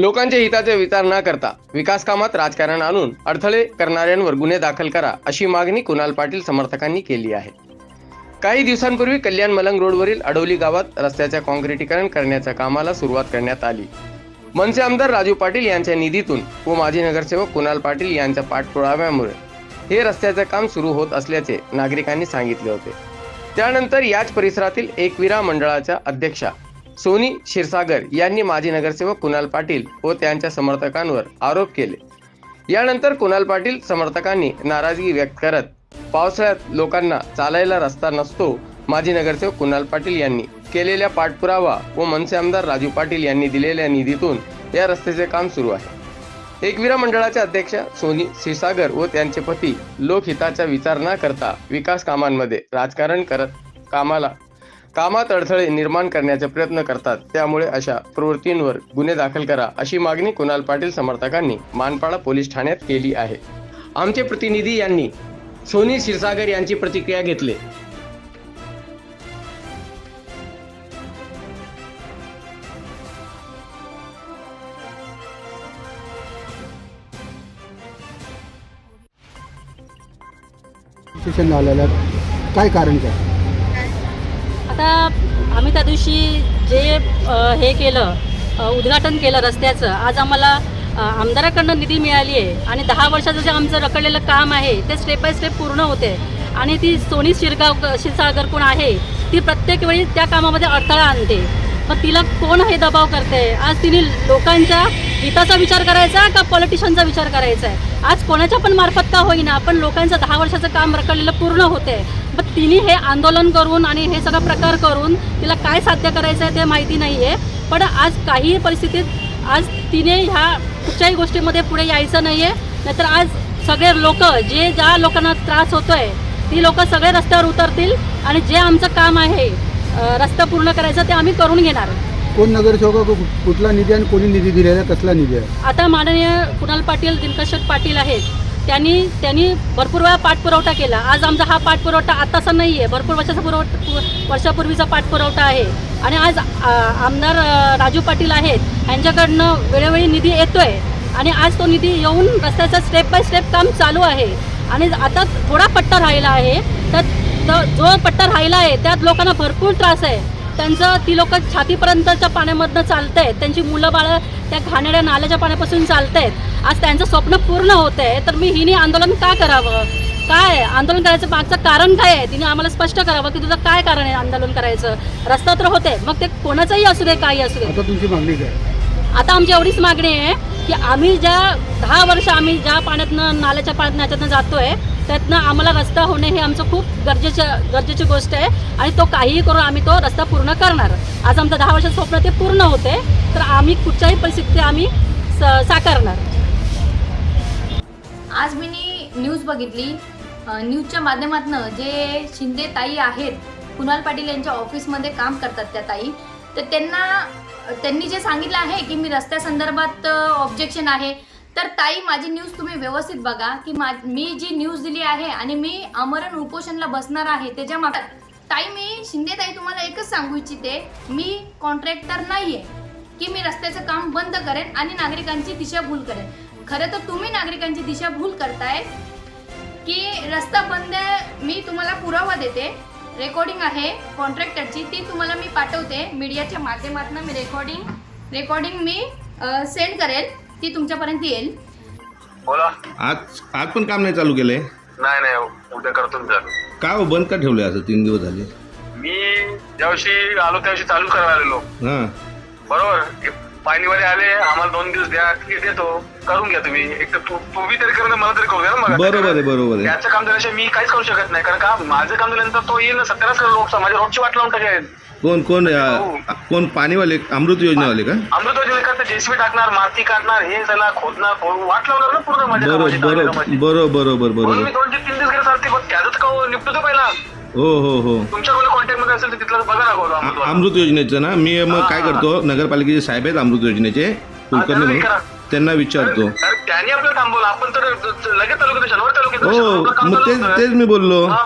लोकांच्या हिताचे विचार न करता विकास कामात राजकारण आणून अडथळे करणाऱ्यांवर गुन्हे दाखल करा अशी मागणी कुणाल पाटील समर्थकांनी केली आहे. काही दिवसांपूर्वी कल्याण मलंग रोडवरील अडवली गावात रस्त्याच्या काँक्रिटीकरण करण्याच्या कामाला सुरुवात करण्यात आली. मनसे आमदार राजू पाटील यांच्या निधीतून व माजी नगरसेवक कुणाल पाटील यांच्या पाठपुराव्यामुळे हे रस्त्याचे काम सुरू होत असल्याचे नागरिकांनी सांगितले होते. त्यानंतर याच परिसरातील एकविरा मंडळाच्या अध्यक्षा सोनी क्षीरसागर यांनी माजी नगरसेवक कुणाल पाटील व त्यांच्या समर्थकांवर आरोप केले. यानंतर कुणाल पाटील समर्थकांनी नाराजगी व्यक्त करत पावसाळ्यात लोकांना चालायला रस्ता नसतो माजी नगरसेवक कुणाल पाटील यांनी केलेल्या पाठपुरावा व मनसे आमदार राजू पाटील यांनी दिलेल्या निधीतून या रस्त्याचे काम सुरू आहे. एकविरा मंडळाच्या अध्यक्षा सोनी क्षीरसागर व त्यांचे पती लोकहिताचा विचार न करता विकास कामांमध्ये राजकारण करत कामाला कामात अडथळे निर्माण करण्याचे प्रयत्न करतात. त्यामुळे अशा प्रवृत्तींवर गुन्हे दाखल करा अशी मागणी कुणाल पाटील समर्थकांनी मानपाडा पोलीस ठाण्यात केली आहे. आमचे प्रतिनिधी यांनी सोनी क्षीरसागर यांची प्रतिक्रिया घेतली. काय कारण काय? दिवशी जे हे केलं उद्घाटन केलं रस्त्याचं आज आम्हाला आमदाराकडनं निधी मिळाली आहे आणि दहा वर्षाचं जे आमचं रखडलेलं काम आहे ते स्टेप बाय स्टेप पूर्ण होते. आणि ती सोनी शिरगाव शिरसागर कोण आहे ती प्रत्येक वेळी त्या कामामध्ये अडथळा आणते. मग तिला कोण हे दबाव करते आज तिने लोकांच्या हिताचा विचार करायचा का पॉलिटिशियनचा विचार करायचा आहे? आज कोणाच्या पण मार्फत का होईना पण लोकांचं दहा वर्षाचं काम रखडलेलं पूर्ण होते मग तिने हे आंदोलन करून आणि हे सगळं प्रकार करून तिला काय साध्य करायचं आहे ते माहिती नाही आहे पण आज काही परिस्थितीत आज तिने ह्या कुठच्याही गोष्टीमध्ये पुढे यायचं नाही आहे नाहीतर आज सगळे लोक जे ज्या लोकांना त्रास होतोय ती लोक सगळे रस्त्यावर उतरतील आणि जे आमचं काम आहे रस्ता पूर्ण करायचं ते आम्ही करून घेणार. कोण नगरसेवक कुठला निधी आणि कोणी निधी दिलेला आहे? कसला निधी आहे? आता माननीय कुणाल पाटील दिनकर पाटील आहेत. त्यांनी त्यांनी भरपूर वेळा पाठपुरवठा केला. आज आमचा हा पाठपुरवठा आताचा नाही आहे भरपूर वर्षाचा पुरवठा वर्षापूर्वीचा पाठपुरवठा आहे. आणि आज आमदार राजू पाटील आहेत. यांच्याकडनं वेळोवेळी निधी येतो आहे आणि आज तो निधी येऊन रस्त्याचं स्टेप बाय स्टेप काम चालू आहे. आणि आता थोडा पट्टा राहिला आहे. तर जो पट्टा राहिला आहे त्यात लोकांना भरपूर त्रास आहे. त्यांचं ती लोक छातीपर्यंतच्या पाण्यामधनं चालत आहेत त्यांची मुलं बाळं त्या घाणेड्या नाल्याच्या पाण्यापासून चालत आहेत आज त्यांचं स्वप्न पूर्ण होत आहे तर मी हिने आंदोलन का करावं? काय? आंदोलन करायचं मागचं कारण काय आहे? तिने आम्हाला स्पष्ट करावं की तुझं काय कारण आहे आंदोलन करायचं? रस्ता तर होते मग ते कोणाचंही असू दे काही असू दे. आता तुमची मागणी काय? आता आमची एवढीच मागणी आहे की आम्ही ज्या दहा वर्ष आम्ही ज्या पाण्यातनं नाल्याच्या पाण्यातनं याच्यातनं जातोय त्यातनं आम्हाला रस्ता होणे हे आमचं खूप गरजेचं गरजेची गोष्ट आहे. आणि तो काहीही करून आम्ही तो रस्ता पूर्ण करणार. आज आमचं दहा वर्षाचं स्वप्न ते पूर्ण होते. तर आम्ही कुठच्याही परिस्थितीत आम्ही स- साकारणार. आज मी नी न्यूज बघितली. न्यूजच्या माध्यमातून जे शिंदे ताई आहेत कुणाल पाटील यांच्या ऑफिसमध्ये काम करतात त्या ताई. तर त्यांना त्यांनी जे सांगितलं आहे की मी रस्त्यासंदर्भात ऑब्जेक्शन आहे. तर ताई माझी न्यूज तुम्ही व्यवस्थित बघा की मा मी जी न्यूज दिली आहे आणि मी अमरण उपोषणला बसणार आहे त्याच्या मागात ताई मी शिंदे ताई तुम्हाला एकच सांगू इच्छिते मी कॉन्ट्रॅक्टर नाही आहे की मी रस्त्याचं काम बंद करेन आणि नागरिकांची दिशाभूल करेन. खरं तर तुम्ही नागरिकांची दिशाभूल करताय की रस्ता बंद मी तुम्हाला पुरावा देते. रेकॉर्डिंग आहे कॉन्ट्रॅक्टरची ती तुम्हाला मी पाठवते. मीडियाच्या माध्यमातून मी रेकॉर्डिंग रेकॉर्डिंग मी सेंड करेल. ती तुमच्यापर्यंत येईल. बोला. आज आज पण काम नाही चालू केलंय? नाही नाही उद्या करतो ना सर का हो बंद का ठेवलंय असं तीन दिवस झाले? मी ज्यावर्षी आलो त्यावर्षी चालू करायला आलेलो. हां. बरोबर. पाणीवाले आले आम्हाला दोन दिवस द्या ठीक देतो. करून घ्या तुम्ही. एक तर तू तू बी तरी करून मला तरी करू द्या ना मला. बरोबर आहे बरोबर आहे. त्याचं काम झाल्याशिवाय मी काहीच करू शकत नाही. कारण का माझं काम झाल्यानंतर तो येईल ना सत्तरच करोड लोक माझ्या रोडची वाट लावून टाकेल. कोण कोण अं, कोण पाणीवाले अमृत योजनावाले का? अमृत योजना करता जेसीबी टाकणार माती काढणार हे त्याला खोदणार खोद- वाट लावणार ना पूर्ण माझ्या बरोबर कामाची, बरोबर कामाची. बरोबर बरोबर म्हणून मी दोन ते तीन दिवस गेले चालते पण त्याचं का हो, निपटतो पहिला. हो हो हो. तुमच्या कोणी कॉन्टॅक्टमध्ये असेल तर तिथलं बघा ना गोल अ- अमृत योजनेचं ना मी मग काय करतो नगरपालिकेचे साहेब आहेत अमृत योजनेचे कुलकर्णी म्हणून त्यांना विचारतो. अरे त्यांनी आपलं थांबवलं आपण तर लगेच तालुक्यात शनिवार तालुक्यात हो काम मग चालू तेच होतं. तेच मी बोललो. हा.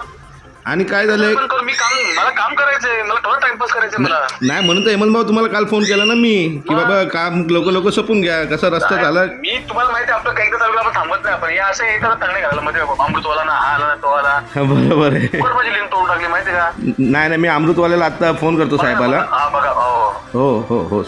आणि काय झालंय? पण करू, मी काम मला काम करायचंय. मला थोडा टाइमपास करायचंय मला. नाही म्हणून तर हेमंत भाऊ तुम्हाला काल फोन केला ना मी की बाबा काम लवकर लवकर सपून घ्या. कसा रस्ता झाला? मी तुम्हाला माहिती आहे, आपलं काही तालुका आपण थांबत नाही आपण. हे असं येतात चांगले घालायला मध्ये अमृतवाला ना हा आला ना तो आला. बरोबर आहे. माझी लिंक तोडून टाकली माहिती आहे का? नाही नाही मी अमृतवाल्याला आता फोन करतो साहेबाला. हा बघा. हो. हो हो हो.